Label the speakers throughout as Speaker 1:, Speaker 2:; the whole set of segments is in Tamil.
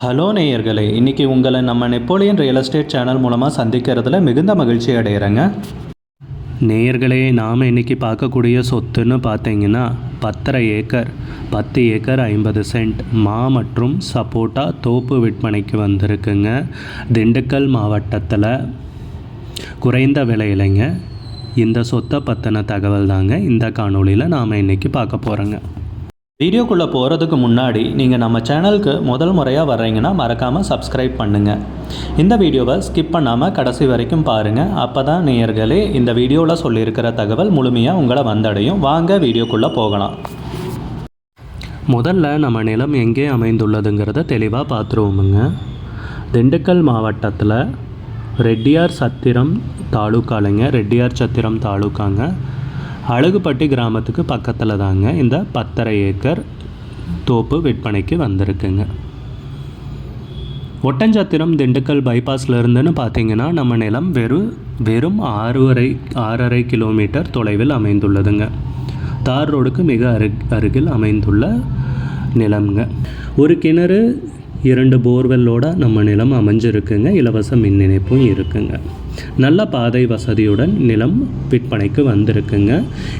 Speaker 1: ஹலோ நேயர்களே இன்றைக்கி உங்களை நம்ம நெப்போலியன் ரியல் எஸ்டேட் சேனல் மூலமாக சந்திக்கிறதுல மிகுந்த மகிழ்ச்சி அடைகிறேங்க நேயர்களே நாம் இன்றைக்கி பார்க்கக்கூடிய சொத்துன்னு பார்த்தீங்கன்னா பத்தரை ஏக்கர் பத்து ஏக்கர் ஐம்பது சென்ட் மா மற்றும் சப்போட்டா தோப்பு விற்பனைக்கு வந்திருக்குங்க. திண்டுக்கல் மாவட்டத்தில் குறைந்த விலையிலைங்க. இந்த சொத்தை பற்றின தகவல் தாங்க இந்த காணொலியில் நாம் இன்றைக்கி பார்க்க போகிறோங்க வீடியோக்குள்ளே போகிறதுக்கு முன்னாடி நீங்கள் நம்ம சேனலுக்கு முதல் முறையாக வர்றீங்கன்னா மறக்காமல் சப்ஸ்கிரைப் பண்ணுங்கள் இந்த வீடியோவை ஸ்கிப் பண்ணாமல் கடைசி வரைக்கும் பாருங்கள் அப்போ தான் நேயர்களே இந்த வீடியோவில் சொல்லியிருக்கிற தகவல் முழுமையாக உங்களை வந்தடையும். வாங்க வீடியோக்குள்ளே போகலாம். முதல்ல நம்ம நிலம் எங்கே அமைந்துள்ளதுங்கிறத தெளிவாக பார்த்துருவோமுங்க திண்டுக்கல் மாவட்டத்தில் ரெட்டியார் சத்திரம் தாலுக்காலைங்க. ரெட்டியார் சத்திரம் தாலுக்காங்க. அழகுப்பட்டி கிராமத்துக்கு பக்கத்தில் தாங்க இந்த பத்தரை ஏக்கர் தோப்பு விற்பனைக்கு வந்திருக்குங்க. ஒட்டஞ்சத்திரம் திண்டுக்கல் பைபாஸில் இருந்துன்னு பார்த்தீங்கன்னா நம்ம நிலம் வெறும் வெறும் ஆறுவரை ஆறரை கிலோமீட்டர் தொலைவில் அமைந்துள்ளதுங்க. தார் ரோடுக்கு மிக அரு அருகில் அமைந்துள்ள நிலம்ங்க. ஒரு கிணறு இரண்டு போர்வெல்லோட நம்ம நிலம் அமைஞ்சிருக்குங்க. இலவச மின் இணைப்பும் இருக்குங்க. நல்ல பாதை வசதியுடன் நிலம் விற்பனைக்கு வந்திருக்குங்க.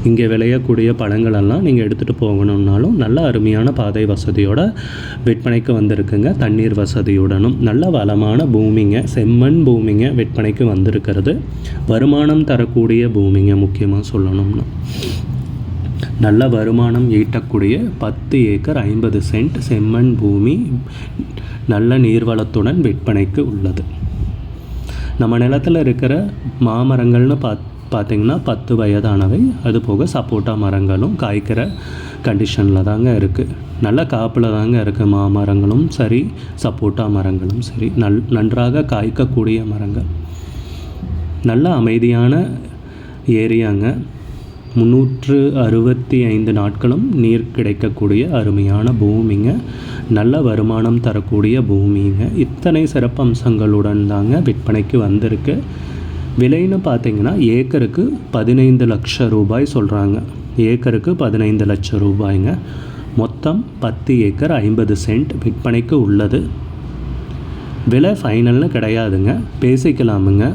Speaker 1: இங்கே விளையக்கூடிய பழங்களெல்லாம் நீங்கள் எடுத்துகிட்டு போகணுன்னாலும் நல்ல அருமையான பாதை வசதியோட விற்பனைக்கு வந்திருக்குங்க. தண்ணீர் வசதியுடனும் நல்ல வளமான பூமிங்க செம்மண் பூமிங்க விற்பனைக்கு வந்திருக்கிறது. வருமானம் தரக்கூடிய பூமிங்க முக்கியமாக சொல்லணும்னா. நல்ல வருமானம் ஈட்டக்கூடிய பத்து ஏக்கர் ஐம்பது சென்ட் செம்மண் பூமி நல்ல நீர்வளத்துடன் விற்பனைக்கு உள்ளது. நம்ம நிலத்தில் இருக்கிற மாமரங்கள்னு பாத் பார்த்திங்கன்னா பத்து வயதானவை. அது போக சப்போட்டா மரங்களும் காய்க்கிற கண்டிஷனில் தாங்க இருக்குது நல்ல காப்பில் தாங்க இருக்குது மாமரங்களும் சரி சப்போட்டா மரங்களும் சரி. நல் நன்றாக காய்க்கக்கூடிய மரங்கள். நல்ல அமைதியான ஏரியாங்க. முந்நூற்று அறுபத்தி ஐந்து நாட்களும் நீர் கிடைக்கக்கூடிய அருமையான பூமிங்க. நல்ல வருமானம் தரக்கூடிய பூமிங்க. இத்தனை சிறப்பம்சங்களுடன் தாங்க விற்பனைக்கு வந்திருக்கு. விலைன்னு பார்த்தீங்கன்னா ஏக்கருக்கு பதினைந்து லட்சம் ரூபாய் சொல்கிறாங்க ஏக்கருக்கு பதினைந்து லட்சம் ரூபாய்ங்க. மொத்தம் பத்து ஏக்கர் ஐம்பது சென்ட் விற்பனைக்கு உள்ளது. விலை ஃபைனல்னு கிடையாதுங்க. பேசிக்கலாமுங்க.